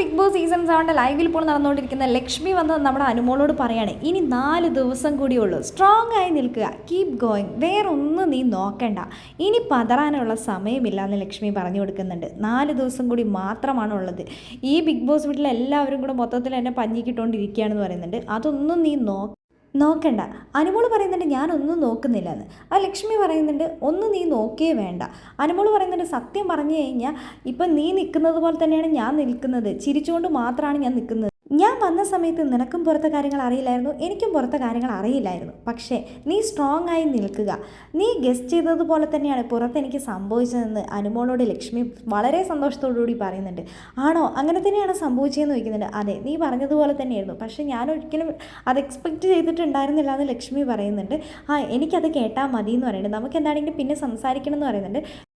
Big boss season സെവന്റെ ലൈവിൽ ഇപ്പോൾ നടന്നുകൊണ്ടിരിക്കുന്ന ലക്ഷ്മി വന്ന് നമ്മുടെ അനുമോളോട് പറയാണ് ഇനി നാല് ദിവസം കൂടിയുള്ളൂ സ്ട്രോങ് ആയി നിൽക്കുക കീപ് ഗോയിങ് വേറെ ഒന്നും നീ നോക്കണ്ട ഇനി പതറാനുള്ള സമയമില്ല എന്ന് ലക്ഷ്മി പറഞ്ഞു കൊടുക്കുന്നുണ്ട്. നാല് ദിവസം കൂടി മാത്രമാണ് ഉള്ളത്. ഈ ബിഗ് ബോസ് വീട്ടിൽ എല്ലാവരും കൂടെ മൊത്തത്തിൽ എന്നെ പഞ്ഞിക്കിട്ടുകൊണ്ടിരിക്കുകയാണെന്ന് പറയുന്നുണ്ട്. അതൊന്നും നീ നോ നോക്കണ്ട. അനുമോൾ പറയുന്നുണ്ട് ഞാനൊന്നും നോക്കുന്നില്ലെന്ന്. ആ ലക്ഷ്മി പറയുന്നുണ്ട് ഒന്നും നീ നോക്കിയേ വേണ്ട. അനുമോൾ പറയുന്നുണ്ട് സത്യം പറഞ്ഞു കഴിഞ്ഞാൽ ഇപ്പം നീ നിൽക്കുന്നത് പോലെ തന്നെയാണ് ഞാൻ നിൽക്കുന്നത്. ചിരിച്ചുകൊണ്ട് മാത്രമാണ് ഞാൻ നിൽക്കുന്നത്. വന്ന സമയത്ത് നിനക്കും പുറത്തെ കാര്യങ്ങൾ അറിയില്ലായിരുന്നു എനിക്കും പുറത്തെ കാര്യങ്ങൾ അറിയില്ലായിരുന്നു. പക്ഷേ നീ സ്ട്രോങ് ആയി നിൽക്കുക. നീ ഗസ്റ്റ് ചെയ്തതുപോലെ തന്നെയാണ് പുറത്ത് എനിക്ക് സംഭവിച്ചതെന്ന് അനുമോളോട് ലക്ഷ്മി വളരെ സന്തോഷത്തോടുകൂടി പറയുന്നുണ്ട്. ആണോ? അങ്ങനെ തന്നെയാണ് സംഭവിച്ചതെന്ന് ചോദിക്കുന്നുണ്ട്. അതെ നീ പറഞ്ഞതുപോലെ തന്നെയായിരുന്നു. പക്ഷേ ഞാൻ ഒരിക്കലും അത് എക്സ്പെക്റ്റ് ചെയ്തിട്ടുണ്ടായിരുന്നില്ല എന്ന് ലക്ഷ്മി പറയുന്നുണ്ട്. ആ എനിക്കത് കേട്ടാൽ മതി എന്ന് പറയുന്നുണ്ട്. നമുക്ക് എന്താണെങ്കിലും പിന്നെ സംസാരിക്കണം എന്ന് പറയുന്നുണ്ട്.